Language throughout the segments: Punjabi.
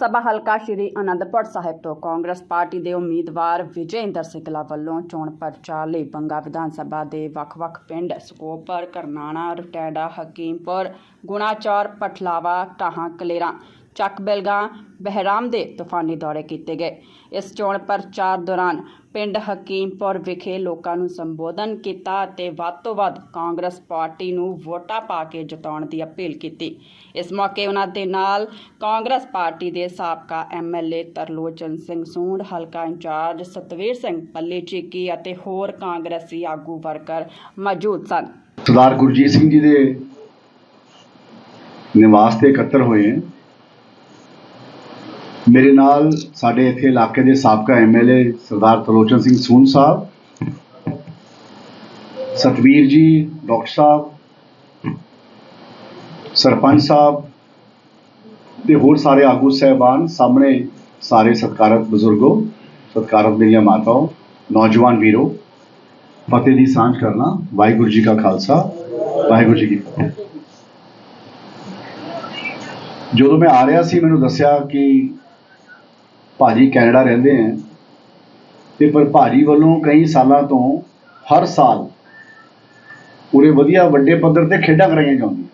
ਸਭਾ ਹਲਕਾ ਸ਼੍ਰੀ ਅਨੰਦਪੁਰ ਸਾਹਿਬ ਤੋਂ ਕਾਂਗਰਸ ਪਾਰਟੀ ਦੇ ਉਮੀਦਵਾਰ ਵਿਜੇ ਇੰਦਰ ਸਿੰਗਲਾ ਵੱਲੋਂ ਚੋਣ ਪ੍ਰਚਾਰ ਲਈ ਬੰਗਾ ਵਿਧਾਨ ਸਭਾ ਦੇ ਵੱਖ-ਵੱਖ ਪਿੰਡ ਸਕੋਪਰ, ਕਰਨਾਣਾ, ਰਟੈਂਡਾ, ਹਕੀਮਪੁਰ, ਗੁਣਾਚੌਰ, ਪਠਲਾਵਾ, ਟਾਹਾਂ, ਕਲੇਰਾਂ। ਚੱਕ ਬੇਲਗਾ ਬਹਿਰਾਮ ਦੇ ਤੂਫਾਨੀ ਦੌਰੇ ਕੀਤੇ ਗਏ। ਇਸ ਚੋਣ ਪ੍ਰਚਾਰ ਦੌਰਾਨ ਪਿੰਡ ਹਕੀਮਪੁਰ ਵਿਖੇ ਲੋਕਾਂ ਨੂੰ ਸੰਬੋਧਨ ਕੀਤਾ ਅਤੇ ਵੱਧ ਤੋਂ ਵੱਧ ਕਾਂਗਰਸ ਪਾਰਟੀ ਨੂੰ ਵੋਟਾਂ ਪਾ ਕੇ ਜਿਤਾਉਣ ਦੀ ਅਪੀਲ ਕੀਤੀ। ਇਸ ਮੌਕੇ ਉਹਨਾਂ ਦੇ ਨਾਲ ਕਾਂਗਰਸ ਪਾਰਟੀ ਦੇ ਸਾਬਕਾ ਐਮਐਲਏ ਤਰਲੋਚਨ ਸਿੰਘ ਸੂੰਡ, ਹਲਕਾ ਇੰਚਾਰਜ ਸਤਵੀਰ ਸਿੰਘ ਪੱਲੇ ਚੀਕੀ ਅਤੇ ਹੋਰ ਕਾਂਗਰਸੀ ਆਗੂ ਵਰਕਰ ਮੌਜੂਦ ਸਨ। ਸਰਦਾਰ ਗੁਰਜੀਤ ਸਿੰਘ ਜੀ ਦੇ ਨਿਵਾਸ ਤੇ ਇਕੱਤਰ ਹੋਏ ਹਾਂ। ਮੇਰੇ ਨਾਲ ਸਾਡੇ ਇੱਥੇ ਇਲਾਕੇ ਦੇ ਸਾਬਕਾ ਐਮਐਲਏ ਸਰਦਾਰ ਤਲੋਚਨ ਸਿੰਘ ਸੂਨ ਸਾਹਿਬ, ਸਤਵੀਰ ਜੀ, ਡਾਕਟਰ ਸਾਹਿਬ, ਸਰਪੰਚ ਸਾਹਿਬ ਤੇ ਹੋਰ ਸਾਰੇ ਆਗੂ ਸਹਿਬਾਨ ਸਾਹਮਣੇ ਸਾਰੇ ਸਤਿਕਾਰਤ ਬਜ਼ੁਰਗੋ, ਸਤਿਕਾਰਤ ਮੇਰੀਆਂ ਮਾਤਾਓ, ਨੌਜਵਾਨ ਵੀਰੋ, ਫਤਿਹ ਦੀ ਸਾਂਝ ਕਰਨਾ, ਵਾਹਿਗੁਰੂ ਜੀ ਕਾ ਖਾਲਸਾ, ਵਾਹਿਗੁਰੂ ਜੀ ਕੀ ਫਤਿਹ। ਜਦੋਂ ਮੈਂ ਆ ਰਿਹਾ ਸੀ, ਮੈਨੂੰ ਦੱਸਿਆ ਕਿ ਭਾਜੀ ਕੈਨੇਡਾ ਰਹਿੰਦੇ ਆ। ਤੇ ਪਰ ਭਾਜੀ ਵੱਲੋਂ ਕਈ ਸਾਲਾਂ ਤੋਂ ਹਰ ਸਾਲ ਪੂਰੇ ਵਧੀਆ ਵੱਡੇ ਪੱਧਰ ਤੇ ਖੇਡਾਂ ਕਰਾਈਆਂ ਜਾਂਦੀਆਂ।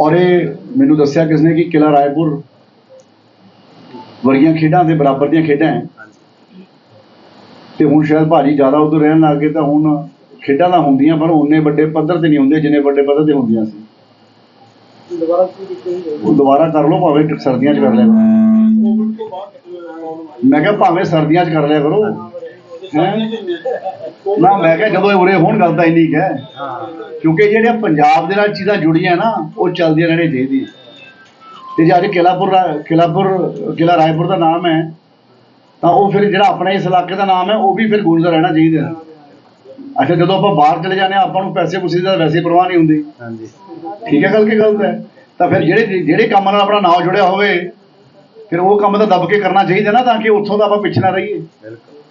ਔਰ ਇਹ ਮੈਨੂੰ ਦੱਸਿਆ ਕਿਸਨੇ ਕਿ ਕਿਲਾ ਰਾਏਪੁਰ ਵਰਗੀਆਂ ਖੇਡਾਂ ਦੇ ਬਰਾਬਰ ਦੀਆਂ ਖੇਡਾਂ ਹੈ। ਤੇ ਹੁਣ ਸ਼ਾਇਦ ਭਾਜੀ ਜ਼ਿਆਦਾ ਉਧਰ ਰਹਿਣ ਲੱਗ ਗਏ ਤਾਂ ਹੁਣ ਖੇਡਾਂ ਤਾਂ ਹੁੰਦੀਆਂ ਪਰ ਉਹਨੇ ਵੱਡੇ ਪੱਧਰ ਤੇ ਨਹੀਂ ਹੁੰਦੇ ਜਿੰਨੇ ਵੱਡੇ ਪੱਧਰ ਤੇ ਹੁੰਦੀਆਂ ਸੀ। ਉਹ ਦੁਬਾਰਾ ਕਰ ਲਓ, ਭਾਵੇਂ ਸਰਦੀਆਂ 'ਚ ਕਰ ਲਿਆ ਕਰੋ। ਮੈਂ ਕਿਹਾ ਭਾਵੇਂ ਸਰਦੀਆਂ 'ਚ ਕਰ ਲਿਆ ਕਰੋ। ਹੈਂ? ਨਾ, ਮੈਂ ਕਿਹਾ ਜਦੋਂ ਇਹ ਉਰੇ ਹੋਣ, ਗੱਲ ਤਾਂ ਇੰਨੀ ਕੁ ਹੈ। ਕਿਉਂਕਿ ਜਿਹੜੀਆਂ ਪੰਜਾਬ ਦੇ ਨਾਲ ਚੀਜ਼ਾਂ ਜੁੜੀਆਂ ਨਾ, ਉਹ ਚੱਲਦੀਆਂ ਰਹਿਣੀਆਂ ਚਾਹੀਦੀਆਂ। ਤੇ ਜੇ ਅੱਜ ਕਿਲਾਪੁਰ ਰਾ- ਕਿਲਾਪੁਰ ਕਿਲਾ ਰਾਏਪੁਰ ਦਾ ਨਾਮ ਹੈ, ਤਾਂ ਉਹ ਫਿਰ ਜਿਹੜਾ ਆਪਣੇ ਇਸ ਇਲਾਕੇ ਦਾ ਨਾਮ ਹੈ, ਉਹ ਵੀ ਫਿਰ ਗੂੰਜਦਾ ਰਹਿਣਾ ਚਾਹੀਦਾ ਅੱਛਾ ਜਦੋਂ ਆਪਾਂ ਬਾਹਰ ਚਲੇ ਜਾਂਦੇ ਹਾਂ ਆਪਾਂ ਨੂੰ ਪੈਸੇ ਪੂਸੇ ਦਾ ਵੈਸੇ ਪਰਵਾਹ ਨਹੀਂ ਹੁੰਦੀ ਹਾਂਜੀ ਠੀਕ ਹੈ ਗੱਲ ਕਿ ਗਲਤ ਹੈ ਤਾਂ ਫਿਰ ਜਿਹੜੇ ਜਿਹੜੇ ਕੰਮ ਨਾਲ ਆਪਣਾ ਨਾਮ ਜੁੜਿਆ ਹੋਵੇ ਫਿਰ ਉਹ ਕੰਮ ਤਾਂ ਦੱਬ ਕੇ ਕਰਨਾ ਚਾਹੀਦਾ ਨਾ ਤਾਂ ਕਿ ਉੱਥੋਂ ਦਾ ਆਪਾਂ ਪਿੱਛੇ ਨਾ ਰਹੀਏ ਬਿਲਕੁਲ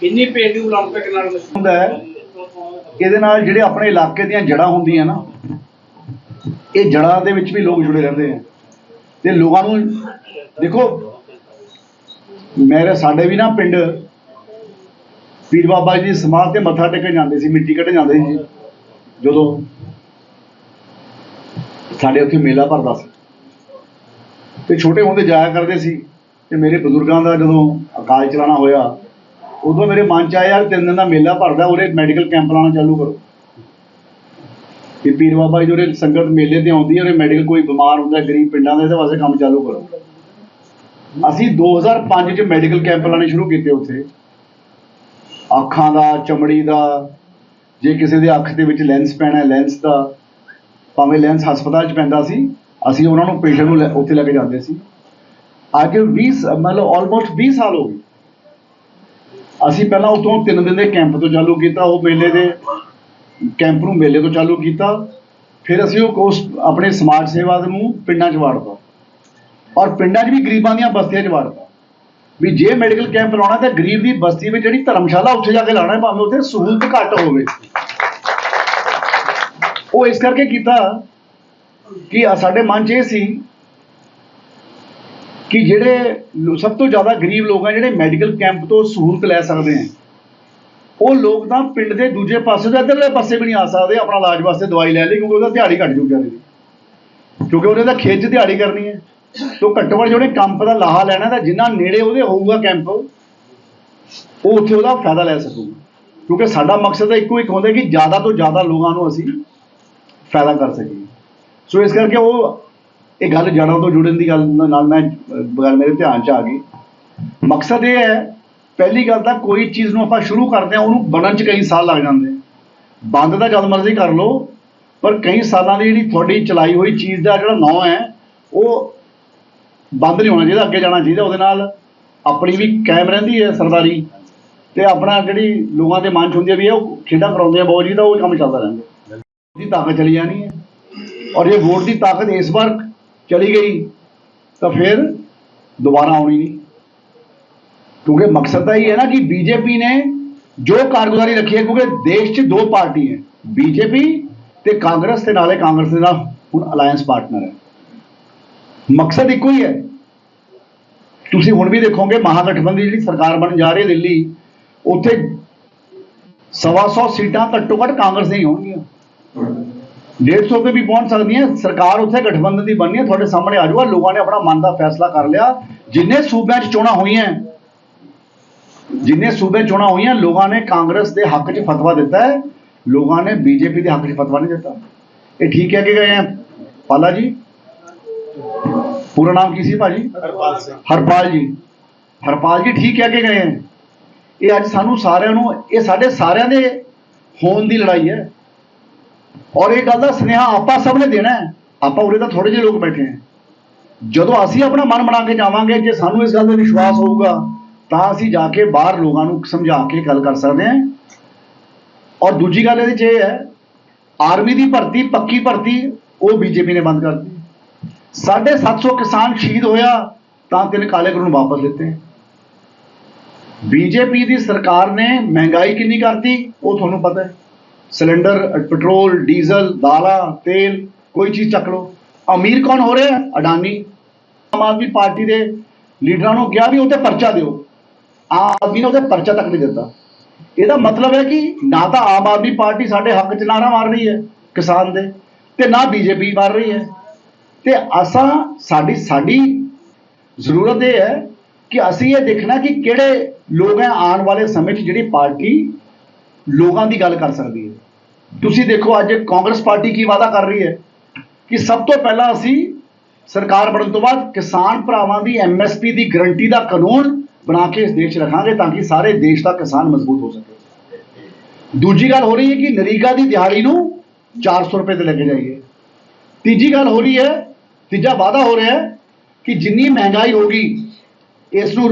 ਕਿੰਨੀ ਪੇਂਡੂ 올림픽 ਨਾਲ ਹੁੰਦਾ ਹੈ ਇਹਦੇ ਨਾਲ ਜਿਹੜੇ ਆਪਣੇ ਇਲਾਕੇ ਦੀਆਂ ਜੜ੍ਹਾਂ ਹੁੰਦੀਆਂ ਨਾ ਇਹ ਜੜ੍ਹਾਂ ਦੇ ਵਿੱਚ ਵੀ ਲੋਕ ਜੁੜੇ ਰਹਿੰਦੇ ਆ ਤੇ ਲੋਕਾਂ ਨੂੰ ਦੇਖੋ ਮੇਰੇ ਸਾਡੇ ਵੀ ਨਾ ਪਿੰਡ ਪੀਰ ਬਾਬਾ ਜੀ ਦੀ ਸਮਾਧ ਤੇ ਮੱਥਾ ਟੇਕਣ ਜਾਂਦੇ ਸੀ, ਮਿੱਟੀ ਕੱਢਣ ਜਾਂਦੇ ਸੀ ਜਦੋਂ ਸਾਡੇ ਉੱਥੇ ਮੇਲਾ ਭਰਦਾ ਸੀ। ਤੇ ਛੋਟੇ ਹੁੰਦੇ ਜਾਇਆ ਕਰਦੇ ਸੀ ਤੇ ਮੇਰੇ ਬਜ਼ੁਰਗਾਂ ਦਾ ਜਦੋਂ ਅਕਾਲ ਚਲਾਣਾ ਹੋਇਆ, ਉਦੋਂ ਮੇਰੇ ਮਨ ਚ ਆਇਆ, ਯਾਰ, ਤਿੰਨ ਦਿਨ ਦਾ ਮੇਲਾ ਭਰਦਾ ਉਹਦੇ ਮੈਡੀਕਲ ਕੈਂਪ ਲਾਉਣਾ ਚਾਲੂ ਕਰੋ। ਕਿ ਪੀਰ ਬਾਬਾ ਜੀ ਉਹਦੇ ਸੰਗਤ ਮੇਲੇ ਤੇ ਆਉਂਦੀ ਹੈ ਉਹਦੇ ਮੈਡੀਕਲ ਕੋਈ ਬਿਮਾਰ ਹੁੰਦਾ, ਗਰੀਬ ਪਿੰਡਾਂ ਦੇ, ਇਹਦੇ ਵਾਸਤੇ ਕੰਮ ਚਾਲੂ ਕਰੋ। ਅਸੀਂ 2005 ਚ ਮੈਡੀਕਲ ਕੈਂਪ ਲਾਣੇ ਸ਼ੁਰੂ ਕੀਤੇ ਉੱਥੇ। ਅੱਖਾਂ ਦਾ, ਚਮੜੀ ਦਾ, ਜੇ ਕਿਸੇ ਦੇ ਅੱਖ ਦੇ ਵਿੱਚ ਲੈਂਸ ਪੈਣਾ ਲੈਂਸ ਦਾ, ਭਾਵੇਂ ਲੈਂਸ ਹਸਪਤਾਲ ਚ ਪੈਂਦਾ ਸੀ, ਅਸੀਂ ਉਹਨਾਂ ਨੂੰ ਪੇਸ਼ੈਂਟ ਨੂੰ ਲੈ- ਉੱਥੇ ਲੈ ਕੇ ਜਾਂਦੇ ਸੀ। ਅੱਜ 20 ਮਤਲਬ ਆਲਮੋਸਟ 20 ਸਾਲ ਹੋ ਗਏ। ਅਸੀਂ ਪਹਿਲਾਂ ਉਤੋਂ ਤਿੰਨ ਦਿਨ ਦੇ ਕੈਂਪ ਤੋਂ ਚਾਲੂ ਕੀਤਾ, ਉਹ ਮੇਲੇ ਦੇ ਕੈਂਪ ਨੂੰ ਮੇਲੇ ਤੋਂ ਚਾਲੂ ਕੀਤਾ। ਫਿਰ ਅਸੀਂ ਉਹ ਕੋਰਸ ਆਪਣੇ ਸਮਾਜ ਸੇਵਾ ਨੂੰ ਪਿੰਡਾਂ 'ਚ ਵਾੜਤਾ। ਔਰ ਪਿੰਡਾਂ 'ਚ ਵੀ ਗਰੀਬਾਂ ਦੀਆਂ ਬਸਤੀਆਂ 'ਚ ਵਾੜਤਾ। ਵੀ ਜੇ ਮੈਡੀਕਲ ਕੈਂਪ ਲਾਉਣਾ ਤਾਂ ਗਰੀਬ ਦੀ ਬਸਤੀ ਵਿੱਚ ਜਿਹੜੀ ਧਰਮਸ਼ਾਲਾ ਉੱਥੇ ਜਾ ਕੇ ਲਾਉਣਾ ਭਾਵੇਂ ਉੱਥੇ ਸਹੂਲਤ ਘੱਟ ਹੋਵੇ। ਉਹ ਇਸ ਕਰਕੇ ਕੀਤਾ ਕਿ ਸਾਡੇ ਮਨ 'ਚ ਇਹ ਸੀ ਕਿ ਜਿਹੜੇ ਸਭ ਤੋਂ ਜ਼ਿਆਦਾ ਗਰੀਬ ਲੋਕ ਆ ਜਿਹੜੇ ਮੈਡੀਕਲ ਕੈਂਪ ਤੋਂ ਸਹੂਲਤ ਲੈ ਸਕਦੇ ਆ, ਉਹ ਲੋਕ ਤਾਂ ਪਿੰਡ ਦੇ ਦੂਜੇ ਪਾਸੇ ਤੋਂ ਇੱਧਰਲੇ ਪਾਸੇ ਵੀ ਨਹੀਂ ਆ ਸਕਦੇ, ਆਪਣਾ ਇਲਾਜ ਵਾਸਤੇ ਦਵਾਈ ਲੈ ਲਈ ਕਿਉਂਕਿ ਉਹਦਾ ਦਿਹਾੜੀ ਘੱਟ ਜੂ ਵਿਚਾਰੇ ਕਿਉਂਕਿ ਉਹਨੇ ਤਾਂ ਖੇਤ 'ਚ ਦਿਹਾੜੀ ਕਰਨੀ ਹੈ। ਤੋਂ ਘੱਟੋ ਘੱਟ ਜਿਹੜੇ ਕੈਂਪ ਦਾ ਲਾਹਾ ਲੈਣਾ ਤਾਂ ਜਿੰਨਾ ਨੇੜੇ ਉਹਦੇ ਹੋਊਗਾ ਕੈਂਪ ਉਹ ਉੱਥੇ ਉਹਦਾ ਫਾਇਦਾ ਲੈ ਸਕੂਗਾ। ਕਿਉਂਕਿ ਸਾਡਾ ਮਕਸਦ ਤਾਂ ਇੱਕੋ ਇੱਕ ਹੁੰਦਾ ਕਿ ਜ਼ਿਆਦਾ ਤੋਂ ਜ਼ਿਆਦਾ ਲੋਕਾਂ ਨੂੰ ਅਸੀਂ ਫਾਇਦਾ ਕਰ ਸਕੀਏ। ਸੋ ਇਸ ਕਰਕੇ ਉਹ ਇਹ ਗੱਲ ਜੜ੍ਹਾਂ ਤੋਂ ਜੁੜਨ ਦੀ ਗੱਲ ਨਾਲ ਮੈਂ ਅਹ, ਗੱਲ ਮੇਰੇ ਧਿਆਨ 'ਚ ਆ ਗਈ। ਮਕਸਦ ਇਹ ਹੈ ਪਹਿਲੀ ਗੱਲ ਤਾਂ ਕੋਈ ਚੀਜ਼ ਨੂੰ ਆਪਾਂ ਸ਼ੁਰੂ ਕਰਦੇ ਹਾਂ ਉਹਨੂੰ ਬਣਨ 'ਚ ਕਈ ਸਾਲ ਲੱਗ ਜਾਂਦੇ ਬੰਦ ਤਾਂ ਜਦ ਮਰਜ਼ੀ ਕਰ ਲਓ ਪਰ ਕਈ ਸਾਲਾਂ ਦੀ ਜਿਹੜੀ ਤੁਹਾਡੀ ਚਲਾਈ ਹੋਈ ਚੀਜ਼ ਦਾ ਜਿਹੜਾ ਨਾਂ ਹੈ ਉਹ ਬੰਦ ਨਹੀਂ ਹੋਣਾ ਚਾਹੀਦਾ, ਅੱਗੇ ਜਾਣਾ ਚਾਹੀਦਾ, ਉਹਦੇ ਨਾਲ ਆਪਣੀ ਵੀ ਕਾਇਮ ਰਹਿੰਦੀ ਹੈ ਸਰਦਾਰੀ। ਤੇ ਆਪਣਾ ਜਿਹੜੀ ਲੋਕਾਂ ਦੇ ਮਨ 'ਚ ਹੁੰਦੀ ਹੈ ਵੀ ਇਹ ਉਹ ਖੇਡਾਂ ਕਰਾਉਂਦੇ ਆ, ਬਹੁਤ ਜੀ, ਤਾਂ ਉਹ ਕੰਮ ਚੱਲਦਾ ਰਹਿੰਦਾ। ਦੀ ਤਾਕਤ ਚਲੀ ਜਾਣੀ ਹੈ। ਔਰ ਜੇ ਵੋਟ ਦੀ ਤਾਕਤ ਇਸ ਵਾਰ ਚਲੀ ਗਈ, ਤਾਂ ਫਿਰ ਦੁਬਾਰਾ ਆਉਣੀ ਨਹੀਂ। ਕਿਉਂਕਿ ਮਕਸਦ ਤਾਂ ਇਹ ਹੈ ਨਾ ਕਿ ਬੀਜੇਪੀ ਨੇ ਜੋ ਕਾਰਗੁਜ਼ਾਰੀ ਰੱਖੀ ਹੈ, ਕਿਉਂਕਿ ਦੇਸ਼ 'ਚ ਦੋ ਪਾਰਟੀ ਹੈ, ਬੀਜੇਪੀ ਤੇ ਕਾਂਗਰਸ ਦੇ ਨਾਲੇ ਕਾਂਗਰਸ ਦੇ ਨਾਲ ਹੁਣ ਅਲਾਈਅੰਸ ਪਾਰਟਨਰ ਹੈ। ਮਕਸਦ ਇੱਕੋ ਹੀ ਹੈ। ਤੁਸੀਂ ਹੁਣ ਵੀ ਦੇਖੋਗੇ ਮਹਾਗਠਬੰਧਨ ਜਿਹੜੀ ਸਰਕਾਰ ਬਣ ਜਾ ਰਹੀ ਹੈ ਦਿੱਲੀ, ਉੱਥੇ ਸਵਾ ਸੌ ਸੀਟਾਂ ਘੱਟੋ ਘੱਟ ਕਾਂਗਰਸ ਦੀਆਂ ਹੀ ਹੋਣਗੀਆਂ। 150 ਤੇ ਵੀ ਪਹੁੰਚ ਸਕਦੀਆਂ ਸਰਕਾਰ ਉੱਥੇ ਗਠਬੰਧਨ ਦੀ ਬਣਨੀ ਹੈ। ਤੁਹਾਡੇ ਸਾਹਮਣੇ ਆ ਜਾਊਗਾ। ਲੋਕਾਂ ਨੇ ਆਪਣਾ ਮਨ ਦਾ ਫੈਸਲਾ ਕਰ ਲਿਆ। ਜਿੰਨੇ ਸੂਬਿਆਂ 'ਚ ਚੋਣਾਂ ਹੋਈਆਂ, ਜਿੰਨੇ ਸੂਬੇ ਚੋਣਾਂ ਹੋਈਆਂ, ਲੋਕਾਂ ਨੇ ਕਾਂਗਰਸ ਦੇ ਹੱਕ 'ਚ ਫਤਵਾ ਦਿੱਤਾ ਹੈ। ਲੋਕਾਂ ਨੇ ਬੀਜੇਪੀ ਦੇ ਹੱਕ 'ਚ ਫਤਵਾ ਨਹੀਂ ਦਿੱਤਾ। ਇਹ ਠੀਕ ਹੈ ਕਿ ਗਏ ਆ। ਪਾਲਾ ਜੀ ਪੂਰਾ ਨਾਮ ਕੀ ਸੀ ਭਾਜੀ? ਹਰਪਾਲ ਸਿੰਘ। ਹਰਪਾਲ ਜੀ। ਹਰਪਾਲ ਜੀ ਠੀਕ ਕਹਿ ਕੇ ਗਏ ਹੈ। ਇਹ ਅੱਜ ਸਾਨੂੰ ਸਾਰਿਆਂ ਨੂੰ ਇਹ ਸਾਡੇ ਸਾਰਿਆਂ ਦੇ ਹੋਣ ਦੀ ਲੜਾਈ ਹੈ। ਔਰ ਇਹ ਗੱਲ ਦਾ ਸੁਨੇਹਾ ਆਪਾਂ ਸਭ ਨੇ ਦੇਣਾ ਹੈ। ਆਪਾਂ ਉਰੇ ਤਾਂ ਥੋੜੇ ਜਿਹੇ ਲੋਕ ਬੈਠੇ ਹਾਂ। ਜਦੋਂ ਅਸੀਂ ਆਪਣਾ ਮਨ ਬਣਾ ਕੇ ਜਾਵਾਂਗੇ ਜੇ ਸਾਨੂੰ ਇਸ ਗੱਲ ਦਾ ਵਿਸ਼ਵਾਸ ਹੋਊਗਾ ਤਾਂ ਅਸੀਂ ਜਾ ਕੇ ਬਾਹਰ ਲੋਕਾਂ ਨੂੰ ਸਮਝਾ ਕੇ ਗੱਲ ਕਰ ਸਕਦੇ ਹਾਂ। ਔਰ ਦੂਜੀ ਗੱਲ ਇਹਦੇ 'ਚ ਇਹ ਹੈ ਆਰਮੀ ਦੀ ਭਰਤੀ ਪੱਕੀ ਭਰਤੀ ਉਹ ਬੀਜੇਪੀ ਨੇ ਬੰਦ ਕਰਤੀ 750 ਕਿਸਾਨ ਸ਼ਹੀਦ ਹੋਇਆ, ਤਾਂ ਤਿੰਨ ਕਾਲੇ ਕਾਨੂੰਨ ਵਾਪਸ ਲਿੱਤੇ। ਬੀਜੇਪੀ ਦੀ ਸਰਕਾਰ ਨੇ ਮਹਿੰਗਾਈ ਕਿੰਨੀ ਕਰਤੀ, ਉਹ ਤੁਹਾਨੂੰ ਪਤਾ ਹੈ। ਸਿਲੰਡਰ, ਪੈਟਰੋਲ, ਡੀਜ਼ਲ, ਦਾਲਾਂ, ਤੇਲ, ਕੋਈ ਚੀਜ਼ ਚੱਕ ਲਓ। ਅਮੀਰ ਕੌਣ ਹੋ ਰਿਹਾ? ਅਡਾਨੀ। ਆਮ ਆਦਮੀ ਪਾਰਟੀ ਦੇ ਲੀਡਰਾਂ ਨੂੰ ਕਿਹਾ ਵੀ ਉਹਤੇ ਪਰਚਾ ਦਿਓ। ਆਮ ਆਦਮੀ ਨੇ ਉਹਤੇ ਪਰਚਾ ਤੱਕ ਨਹੀਂ ਦਿੱਤਾ। ਇਹਦਾ ਮਤਲਬ ਹੈ ਕਿ ਨਾ ਤਾਂ ਆਮ ਆਦਮੀ ਪਾਰਟੀ ਸਾਡੇ ਹੱਕ 'ਚ ਨਾਰਾ ਮਾਰ ਰਹੀ ਹੈ ਕਿਸਾਨ ਦੇ, ਤੇ ਨਾ ਬੀਜੇਪੀ ਮਾਰ ਰਹੀ ਹੈ। ਤੇ ਅਸਾਂ ਸਾਡੀ ਸਾਡੀ ਜ਼ਰੂਰਤ ਇਹ ਹੈ ਕਿ ਅਸੀਂ ਇਹ ਦੇਖਣਾ ਕਿ ਕਿਹੜੇ ਲੋਕ ਹੈ ਆਉਣ ਵਾਲੇ ਸਮੇਂ 'ਚ ਜਿਹੜੀ ਪਾਰਟੀ ਲੋਕਾਂ ਦੀ ਗੱਲ ਕਰ ਸਕਦੀ ਹੈ। ਤੁਸੀਂ ਦੇਖੋ ਅੱਜ ਕਾਂਗਰਸ ਪਾਰਟੀ ਕੀ ਵਾਅਦਾ ਕਰ ਰਹੀ ਹੈ ਕਿ ਸਭ ਤੋਂ ਪਹਿਲਾਂ ਅਸੀਂ ਸਰਕਾਰ ਬਣਨ ਤੋਂ ਬਾਅਦ ਕਿਸਾਨ ਭਰਾਵਾਂ ਦੀ ਐਮਐਸਪੀ ਦੀ ਗਰੰਟੀ ਦਾ ਕਾਨੂੰਨ ਬਣਾ ਕੇ ਇਸ ਦੇਸ਼ 'ਚ ਰੱਖਾਂਗੇ ਤਾਂ ਕਿ ਸਾਰੇ ਦੇਸ਼ ਦਾ ਕਿਸਾਨ ਮਜ਼ਬੂਤ ਹੋ ਸਕੇ। ਦੂਜੀ ਗੱਲ ਹੋ ਰਹੀ ਹੈ ਕਿ ਨਰੀਗਾ ਦੀ ਦਿਹਾੜੀ ਨੂੰ 400 ਰੁਪਏ ਤੇ ਲੈ ਕੇ ਜਾਈਏ। ਤੀਜੀ ਗੱਲ ਹੋ ਰਹੀ ਹੈ ਤੀਜਾ ਵਾਅਦਾ ਹੋ ਰਿਹਾ ਹੈ ਕਿ ਜਿੰਨੀ ਮਹਿੰਗਾਈ ਹੋਗੀ ਇਸ ਨੂੰ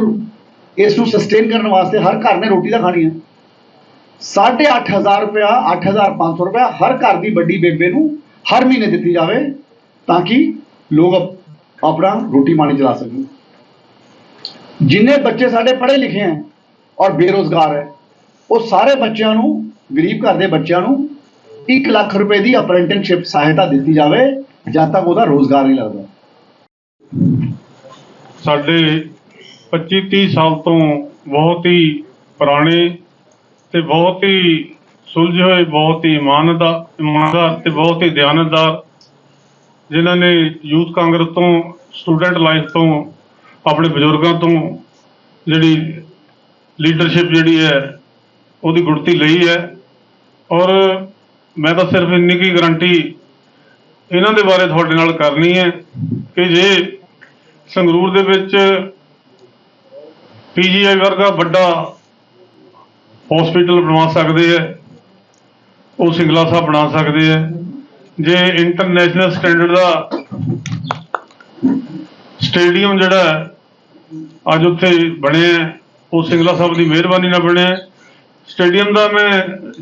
ਇਸ ਨੂੰ ਸਸਟੇਨ ਕਰਨ ਵਾਸਤੇ ਹਰ ਘਰ ਨੇ ਰੋਟੀ ਤਾਂ ਖਾਣੀ ਹੈ। 8500 ਰੁਪਇਆ 8500 ਰੁਪਇਆ ਹਰ ਘਰ ਦੀ ਵੱਡੀ ਬੇਬੇ ਨੂੰ ਹਰ ਮਹੀਨੇ ਦਿੱਤੀ ਜਾਵੇ ਤਾਂ ਕਿ ਲੋਕ ਆਪਣਾ ਰੋਟੀ ਪਾਣੀ ਚਲਾ ਸਕਣ। ਜਿੰਨੇ ਬੱਚੇ ਸਾਡੇ ਪੜ੍ਹੇ ਲਿਖੇ ਹੈ ਔਰ ਬੇਰੋਜ਼ਗਾਰ ਹੈ, ਉਹ ਸਾਰੇ ਬੱਚਿਆਂ ਨੂੰ, ਗਰੀਬ ਘਰ ਦੇ ਬੱਚਿਆਂ ਨੂੰ 1 ਲੱਖ ਰੁਪਏ ਦੀ ਅਪਰੈਂਟਿਸਸ਼ਿਪ ਸਹਾਇਤਾ ਦਿੱਤੀ ਜਾਵੇ ਜਦ ਤੱਕ ਉਹਦਾ ਰੋਜ਼ਗਾਰ ਨਹੀਂ ਲੱਗਦਾ। ਸਾਡੇ 25 30 ਸਾਲ ਤੋਂ ਬਹੁਤ ਹੀ ਪੁਰਾਣੇ ਤੇ ਬਹੁਤ ਹੀ ਸੁਲਝੇ ਹੋਏ, ਬਹੁਤ ਹੀ ਇਮਾਨਦਾਰ ਇਮਾਨਦਾਰ ਤੇ ਬਹੁਤ ਹੀ ਦਿਆਨਤਦਾਰ ਜਿਨ੍ਹਾਂ ਨੇ ਯੂਥ ਕਾਂਗਰਸ ਤੋਂ, ਸਟੂਡੈਂਟ ਲਾਈਫ ਤੋਂ, ਆਪਣੇ ਬਜ਼ੁਰਗਾਂ ਤੋਂ ਜਿਹੜੀ ਲੀਡਰਸ਼ਿਪ ਜਿਹੜੀ ਹੈ, ਉਹਦੀ ਗੁੜਤੀ ਲਈ ਹੈ। ਔਰ ਮੈਂ ਤਾਂ ਸਿਰਫ ਇੰਨੀ ਕੀ ਗਰੰਟੀ ਇਹਨਾਂ ਦੇ ਬਾਰੇ ਤੁਹਾਡੇ ਨਾਲ ਕਰਨੀ ਹੈ ਕਿ ਜੇ ਸੰਗਰੂਰ ਦੇ ਵਿੱਚ ਪੀਜੀਆਈ ਵਰਗਾ ਵੱਡਾ ਹਸਪੀਟਲ ਬਣਾ ਸਕਦੇ ਆ ਉਹ ਸਿੰਗਲਾ ਸਾਹਿਬ ਬਣਾ ਸਕਦੇ ਆ ਜੇ ਇੰਟਰਨੈਸ਼ਨਲ ਸਟੈਂਡਰਡ ਦਾ ਸਟੇਡੀਅਮ ਜਿਹੜਾ ਅੱਜ ਉੱਥੇ ਬਣਿਆ ਉਹ ਸਿੰਗਲਾ ਸਾਹਿਬ ਦੀ ਮਿਹਰਬਾਨੀ ਨਾਲ ਬਣਿਆ ਸਟੇਡੀਅਮ ਦਾ ਮੈਂ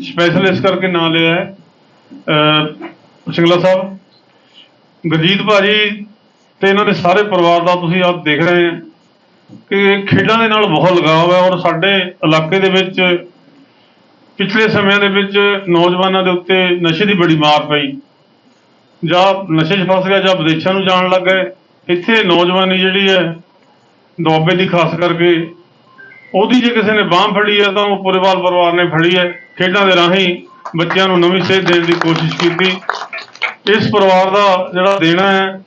ਸਪੈਸ਼ਲ ਇਸ ਕਰਕੇ ਨਾਂ ਲਿਆ ਹੈ ਸਿੰਗਲਾ ਸਾਹਿਬ। ਗੁਰਜੀਤ ਭਾਜੀ, ਤੇ ਇਹਨਾਂ ਦੇ ਸਾਰੇ ਪਰਿਵਾਰ ਦਾ ਤੁਸੀਂ ਆਪ ਦੇਖ ਰਹੇ ਹੋ ਕਿ ਖੇਡਾਂ ਦੇ ਨਾਲ ਬਹੁਤ ਲਗਾਵ ਹੈ ਔਰ ਸਾਡੇ ਇਲਾਕੇ ਦੇ ਵਿੱਚ ਪਿਛਲੇ ਸਮਿਆਂ ਦੇ ਵਿੱਚ ਨੌਜਵਾਨਾਂ ਦੇ ਉੱਤੇ ਨਸ਼ੇ ਦੀ ਬੜੀ ਮਾਰ ਪਈ। ਜਾਂ ਨਸ਼ੇ 'ਚ ਫਸ ਗਿਆ ਜਾਂ ਵਿਦੇਸ਼ਾਂ ਨੂੰ ਜਾਣ ਲੱਗ ਗਏ। ਇੱਥੇ ਨੌਜਵਾਨੀ ਜਿਹੜੀ ਹੈ, ਦੁਆਬੇ ਦੀ ਖਾਸ ਕਰਕੇ, ਉਹਦੀ ਜੇ ਕਿਸੇ ਨੇ ਬਾਹ ਫੜੀ ਹੈ ਤਾਂ ਉਹ ਪੂਰੇਵਾਲ ਪਰਿਵਾਰ ਨੇ ਫੜੀ ਹੈ। ਖੇਡਾਂ ਦੇ ਰਾਹੀਂ ਬੱਚਿਆਂ ਨੂੰ ਨਵੀਂ ਸੇਧ ਦੇਣ ਦੀ ਕੋਸ਼ਿਸ਼ ਕੀਤੀ। ਇਸ ਪਰਿਵਾਰ ਦਾ ਜਿਹੜਾ ਦੇਣਾ ਹੈ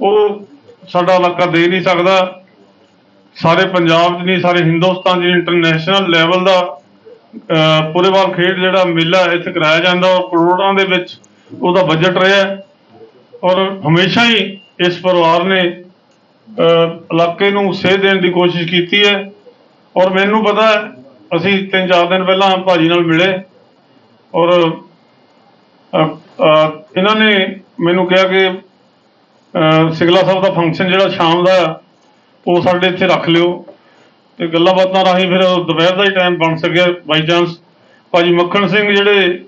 ਉਹ ਸਾਡਾ ਇਲਾਕਾ ਦੇ ਨਹੀਂ ਸਕਦਾ। ਸਾਰੇ ਪੰਜਾਬ 'ਚ ਨਹੀਂ ਸਾਰੇ ਹਿੰਦੁਸਤਾਨ 'ਚ ਇੰਟਰਨੈਸ਼ਨਲ ਲੈਵਲ ਦਾ ਅਹ, ਪੂਰੇਵਾਲ ਖੇਡ ਜਿਹੜਾ ਮੇਲਾ ਇੱਥੇ ਕਰਾਇਆ ਜਾਂਦਾ ਔਰ ਕਰੋੜਾਂ ਦੇ ਵਿੱਚ ਉਹਦਾ ਬਜਟ ਰਿਹਾ ਔਰ ਹਮੇਸ਼ਾ ਹੀ ਇਸ ਪਰਿਵਾਰ ਨੇ ਇਲਾਕੇ ਨੂੰ ਸੇਧ ਦੇਣ ਦੀ ਕੋਸ਼ਿਸ਼ ਕੀਤੀ ਹੈ। ਔਰ ਮੈਨੂੰ ਪਤਾ ਅਸੀਂ ਤਿੰਨ ਚਾਰ ਦਿਨ ਪਹਿਲਾਂ ਭਾਜੀ ਨਾਲ ਮਿਲੇ। ਔਰ ਇਹਨਾਂ ਨੇ ਮੈਨੂੰ ਕਿਹਾ ਕਿ ਅਹ, ਸਿੰਗਲਾ ਸਾਹਿਬ ਦਾ ਫੰਕਸ਼ਨ ਜਿਹੜਾ ਸ਼ਾਮ ਦਾ ਉਹ ਸਾਡੇ ਇੱਥੇ ਰੱਖ ਲਿਓ। ਤੇ ਗੱਲਾਂ ਬਾਤਾਂ ਰਾਹੀਂ ਫਿਰ ਦੁਪਹਿਰ ਦਾ ਹੀ ਟਾਈਮ ਬਣ ਸਕਿਆ ਬਾਈ ਚਾਂਸ ਭਾਜੀ ਮੱਖਣ ਸਿੰਘ ਜਿਹੜੇ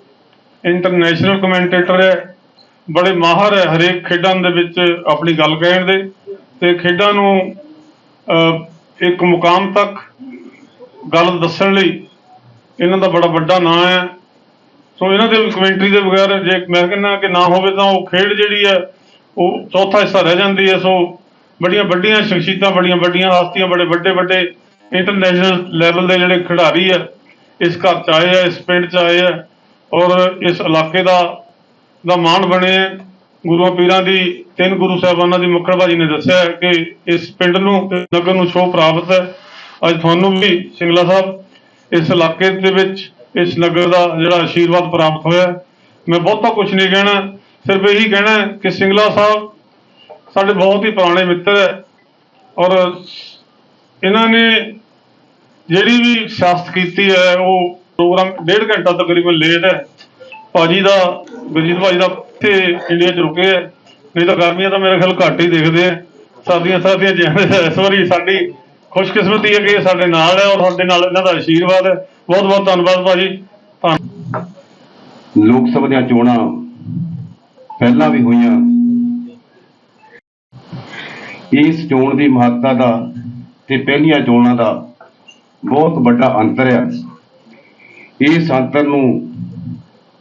ਇੰਟਰਨੈਸ਼ਨਲ ਕਮੈਂਟੇਟਰ ਹੈ ਬੜੇ ਮਾਹਰ ਹੈ ਹਰੇਕ ਖੇਡਾਂ ਦੇ ਵਿੱਚ ਆਪਣੀ ਗੱਲ ਕਹਿਣ ਦੇ। ਤੇ ਖੇਡਾਂ ਨੂੰ ਇੱਕ ਮੁਕਾਮ ਤੱਕ ਗੱਲ ਦੱਸਣ ਲਈ ਇਹਨਾਂ ਦਾ ਬੜਾ ਵੱਡਾ ਨਾਂ ਹੈ। ਸੋ ਇਹਨਾਂ ਦੇ ਕਮੈਂਟਰੀ ਦੇ ਬਗੈਰ ਜੇ ਮੈਂ ਕਹਿੰਦਾ ਕਿ ਨਾ ਹੋਵੇ ਤਾਂ ਉਹ ਖੇਡ ਜਿਹੜੀ ਹੈ, ਉਹ ਚੌਥਾ ਹਿੱਸਾ ਰਹਿ ਜਾਂਦੀ ਹੈ। ਸੋ ਬੜੀਆਂ ਵੱਡੀਆਂ ਸ਼ਖਸੀਅਤਾਂ, ਬੜੀਆਂ ਵੱਡੀਆਂ ਹਸਤੀਆਂ ਬੜੇ ਵੱਡੇ ਵੱਡੇ ਇੰਟਰਨੈਸ਼ਨਲ ਲੈਵਲ ਦੇ ਜਿਹੜੇ ਖਿਡਾਰੀ ਆ ਇਸ ਘਰ ਚ ਆਏ ਆ ਇਸ ਪਿੰਡ ਚ ਆਏ ਆ ਔਰ ਇਸ ਇਲਾਕੇ ਦਾ ਦਾ ਮਾਣ ਬਣੇ ਆ ਗੁਰੂਆਂ ਪੀਰਾਂ ਦੀ, ਤਿੰਨ ਗੁਰੂ ਸਾਹਿਬਾਨਾਂ ਦੀ ਮੁਖੜਬਾਜੀ ਨੇ ਦੱਸਿਆ ਕਿ ਇਸ ਪਿੰਡ ਨੂੰ ਨਗਰ ਨੂੰ ਸ਼ੋਅ ਪ੍ਰਾਪਤ ਹੈ। ਅੱਜ ਤੁਹਾਨੂੰ ਵੀ ਸਿੰਗਲਾ ਸਾਹਿਬ, ਇਸ ਇਲਾਕੇ ਦੇ ਵਿੱਚ ਇਸ ਨਗਰ ਦਾ ਜਿਹੜਾ ਆਸ਼ੀਰਵਾਦ ਪ੍ਰਾਪਤ ਹੋਇਆ ਮੈਂ ਬਹੁਤਾ ਕੁਝ ਨਹੀਂ ਕਹਿਣਾ। ਸਿਰਫ ਇਹੀ ਕਹਿਣਾ ਕਿ ਸਿੰਗਲਾ ਸਾਹਿਬ ਸਾਡੇ ਬਹੁਤ ਹੀ ਪੁਰਾਣੇ ਮਿੱਤਰ ਹੈ ਔਰ ਇਹਨਾਂ ਨੇ ਜਿਹੜੀ ਵੀ ਸਿਆਸਤ ਕੀਤੀ ਹੈ, ਉਹ ਪ੍ਰੋਗਰਾਮ ਡੇਢ ਘੰਟਾ ਤਕਰੀਬਨ ਲੇਟ ਹੈ। ਭਾਜੀ ਦਾ, ਗੁਰਜੀਤ ਭਾਜੀ ਦਾ ਇੱਥੇ ਇੰਡੀਆ ਚ ਰੁਕੇ ਹੈ। ਨਹੀਂ ਤਾਂ ਗਰਮੀਆਂ ਤਾਂ ਮੇਰੇ ਖਿਆਲ ਘੱਟ ਹੀ ਦੇਖਦੇ ਆ ਸਰਦੀਆਂ ਸਰਦੀਆਂ ਜਾਂਦੇ ਇਸ ਵਾਰੀ ਸਾਡੀ ਖੁਸ਼ਕਿਸਮਤੀ ਹੈ ਕਿ ਇਹ ਸਾਡੇ ਨਾਲ ਹੈ ਔਰ ਸਾਡੇ ਨਾਲ ਇਹਨਾਂ ਦਾ ਆਸ਼ੀਰਵਾਦ ਹੈ। ਬਹੁਤ ਬਹੁਤ ਧੰਨਵਾਦ ਭਾਜੀ। ਧੰਨ ਲੋਕ ਸਭਾ ਦੀਆਂ ਚੋਣਾਂ ਪਹਿਲਾਂ ਵੀ ਹੋਈਆਂ। ਇਸ ਚੋਣ ਦੀ ਮਹੱਤਤਾ ਦਾ ਤੇ ਪਹਿਲੀਆਂ ਚੋਣਾਂ ਦਾ ਬਹੁਤ ਵੱਡਾ ਅੰਤਰ ਹੈ ਇਸ ਅੰਤਰ ਨੂੰ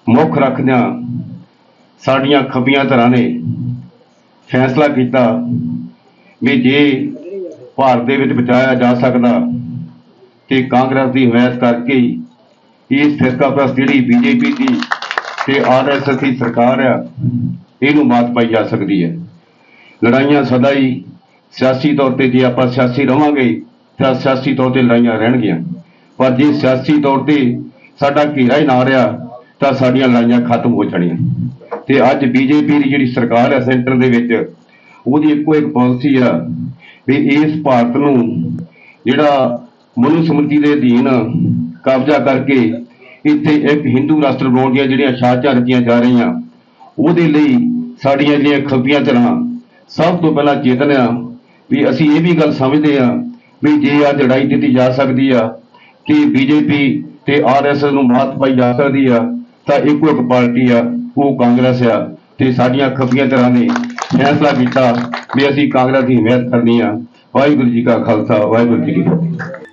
ਮੁੱਖ ਰੱਖਦਿਆਂ ਸਾਡੀਆਂ ਖੱਬੀਆਂ ਧਰਾਂ ਨੇ ਫੈਸਲਾ ਕੀਤਾ ਵੀ ਜੇ ਭਾਰਤ ਦੇ ਵਿੱਚ ਬਚਾਇਆ ਜਾ ਸਕਦਾ ਕਿ ਕਾਂਗਰਸ ਦੀ ਹਮਾਇਤ ਕਰਕੇ ਹੀ ਇਸ ਫਿਰਕਾ ਪ੍ਰਸਤ ਜਿਹੜੀ ਬੀਜੇਪੀ ਦੀ ਤੇ ਆਰਐਸਐਸ ਦੀ ਸਰਕਾਰ ਆ, ਇਹਨੂੰ ਮਾਤ ਪਾਈ ਜਾ ਸਕਦੀ ਹੈ। ਲੜਾਈਆਂ ਸਦਾ ਹੀ ਸਿਆਸੀ ਤੌਰ ਤੇ ਜੇ ਆਪਾਂ ਸਿਆਸੀ ਰਵਾਂਗੇ, ਤਾਂ ਸਿਆਸੀ ਤੌਰ ਤੇ ਲੜਾਈਆਂ ਰਹਿਣਗੀਆਂ। ਪਰ ਜੇ ਸਿਆਸੀ ਤੌਰ ਤੇ ਸਾਡਾ ਘੇਰਾ ਹੀ ਨਾ ਰਿਹਾ, ਤਾਂ ਸਾਡੀਆਂ ਲੜਾਈਆਂ ਖਤਮ ਹੋ ਜਾਣੀਆਂ। ਤੇ ਅੱਜ ਬੀਜੇਪੀ ਦੀ ਜਿਹੜੀ ਸਰਕਾਰ ਹੈ ਸੈਂਟਰ ਦੇ ਵਿੱਚ, ਉਹਦੀ ਇੱਕੋ ਇੱਕ ਪਾਲਿਸੀ ਆ ਵੀ ਇਸ ਭਾਰਤ ਨੂੰ ਜਿਹੜਾ ਮਨੂ ਸਮਿਤੀ ਦੇ ਅਧੀਨ ਕਬਜ਼ਾ ਕਰਕੇ ਇੱਥੇ ਇੱਕ ਹਿੰਦੂ ਰਾਸ਼ਟਰ ਬਣਾਉਣ ਦੀਆਂ ਜਿਹੜੀਆਂ ਸਾਜ਼ਿਸ਼ਾਂ ਰਚੀਆਂ ਜਾ ਰਹੀਆਂ, ਉਹਦੇ ਲਈ ਸਾਡੀਆਂ ਜਿਹੜੀਆਂ ਖੱਬੀਆਂ ਧਿਰਾਂ, ਸਭ ਤੋਂ ਪਹਿਲਾਂ ਚੇਤਨ ਆ ਵੀ ਅਸੀਂ ਇਹ ਵੀ ਗੱਲ ਸਮਝਦੇ ਆ ਵੀ ਜੇ ਆ ਲੜਾਈ ਦਿੱਤੀ ਜਾ ਸਕਦੀ ਆ ਕਿ ਬੀਜੇਪੀ ਤੇ ਆਰਐਸਐਸ ਨੂੰ ਮਾਤ ਪਾਈ ਜਾ ਸਕਦੀ ਆ, ਤਾਂ ਇੱਕੋ ਇੱਕ ਪਾਰਟੀ ਆ, ਉਹ ਕਾਂਗਰਸ ਆ ਤੇ ਸਾਡੀਆਂ ਖੱਬੀਆਂ ਧਿਰਾਂ ਨੇ ਫੈਸਲਾ ਕੀਤਾ ਵੀ ਅਸੀਂ ਕਾਂਗਰਸ ਦੀ ਹਮਾਇਤ ਕਰਨੀ ਆ। ਵਾਹਿਗੁਰੂ ਜੀ ਕਾ ਖਾਲਸਾ, ਵਾਹਿਗੁਰੂ ਜੀ ਕੀ ਫਤਿਹ।